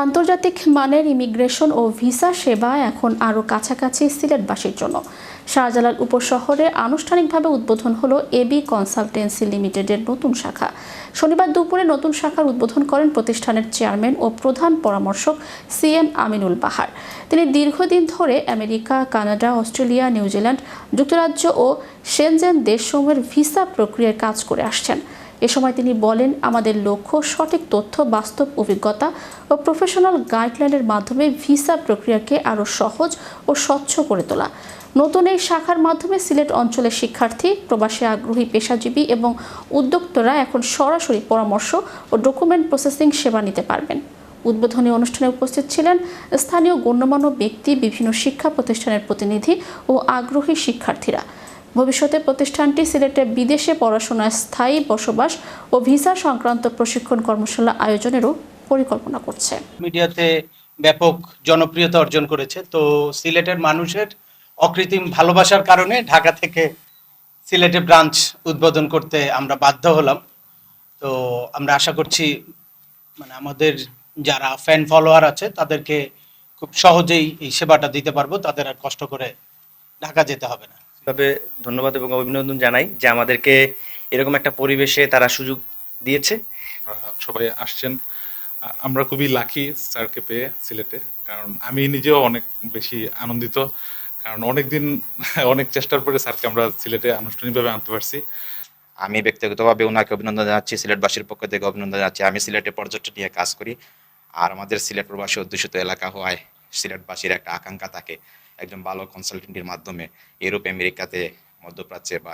আন্তর্জাতিক মানের ইমিগ্রেশন ও ভিসা সেবা এখন আরও কাছাকাছি সিলেটবাসীর জন্য। শাহজালাল উপশহরে আনুষ্ঠানিকভাবে উদ্বোধন হলো এবি কনসালটেন্সি লিমিটেডের নতুন শাখা। শনিবার দুপুরে নতুন শাখার উদ্বোধন করেন প্রতিষ্ঠানের চেয়ারম্যান ও প্রধান পরামর্শক সি এম আমিনুল বাহার। তিনি দীর্ঘদিন ধরে আমেরিকা, কানাডা, অস্ট্রেলিয়া, নিউজিল্যান্ড, যুক্তরাজ্য ও সেনজেন দেশসমূহের ভিসা প্রক্রিয়ায় কাজ করে আসছেন। এ সময় তিনি বলেন, আমাদের লক্ষ্য সঠিক তথ্য, বাস্তব অভিজ্ঞতা ও প্রফেশনাল গাইডলাইনের মাধ্যমে ভিসা প্রক্রিয়াকে আরও সহজ ও স্বচ্ছ করে তোলা। নতুন এই শাখার মাধ্যমে সিলেট অঞ্চলের শিক্ষার্থী, প্রবাসী আগ্রহী, পেশাজীবী এবং উদ্যোক্তারা এখন সরাসরি পরামর্শ ও ডকুমেন্ট প্রসেসিং সেবা নিতে পারবেন। উদ্বোধনী অনুষ্ঠানে উপস্থিত ছিলেন স্থানীয় গণ্যমান্য ব্যক্তি, বিভিন্ন শিক্ষা প্রতিষ্ঠানের প্রতিনিধি ও আগ্রহী শিক্ষার্থীরা। ভবিষ্যতে প্রতিষ্ঠানটি সিলেটে বিদেশে পড়াশোনায় স্থায়ী বসবাস ও ভিসা সংক্রান্ত প্রশিক্ষণ কর্মশালা আয়োজনেরও পরিকল্পনা করছে। মিডিয়াতে ব্যাপক জনপ্রিয়তা অর্জন করেছে। তো সিলেটের মানুষের অকৃত্রিম ভালোবাসার কারণে ঢাকা থেকে সিলেটে ব্রাঞ্চ উদ্বোধন করতে আমরা বাধ্য হলাম। তো আমরা আশা করছি মানে আমাদের যারা ফ্যান ফলোয়ার আছে, তাদেরকে খুব সহজেই এই সেবাটা দিতে পারব। তাদের আর কষ্ট করে ঢাকা যেতে হবে না। ভাবে ধন্যবাদ এবং অভিনন্দন জানাই যে আমাদেরকে এরকম একটা পরিবেশে তারা সুযোগ দিয়েছে। সবাই আসছেন। আমরা খুবই লাকি স্যারকে পেয়ে সিলেটে কারণ আমি নিজেও অনেক বেশি আনন্দিত কারণ অনেক দিন অনেক চেষ্টার পরে স্যারকে আমরা সিলেটে আনুষ্ঠানিকভাবে আনতে পারছি। আমি ব্যক্তিগতভাবে ওনাকে অভিনন্দন জানাচ্ছি সিলেটবাসীর পক্ষ থেকে অভিনন্দন জানাচ্ছি। আমি সিলেটে পর্যটন নিয়ে কাজ করি আর আমাদের সিলেট প্রবাসী অধ্যুষিত এলাকা হওয়ায় সিলেটবাসীর একটা আকাঙ্ক্ষা থাকে। একজন ভালো কনসালটেন্টের মাধ্যমে ইউরোপ আমেরিকাতে মধ্যপ্রাচ্যে বা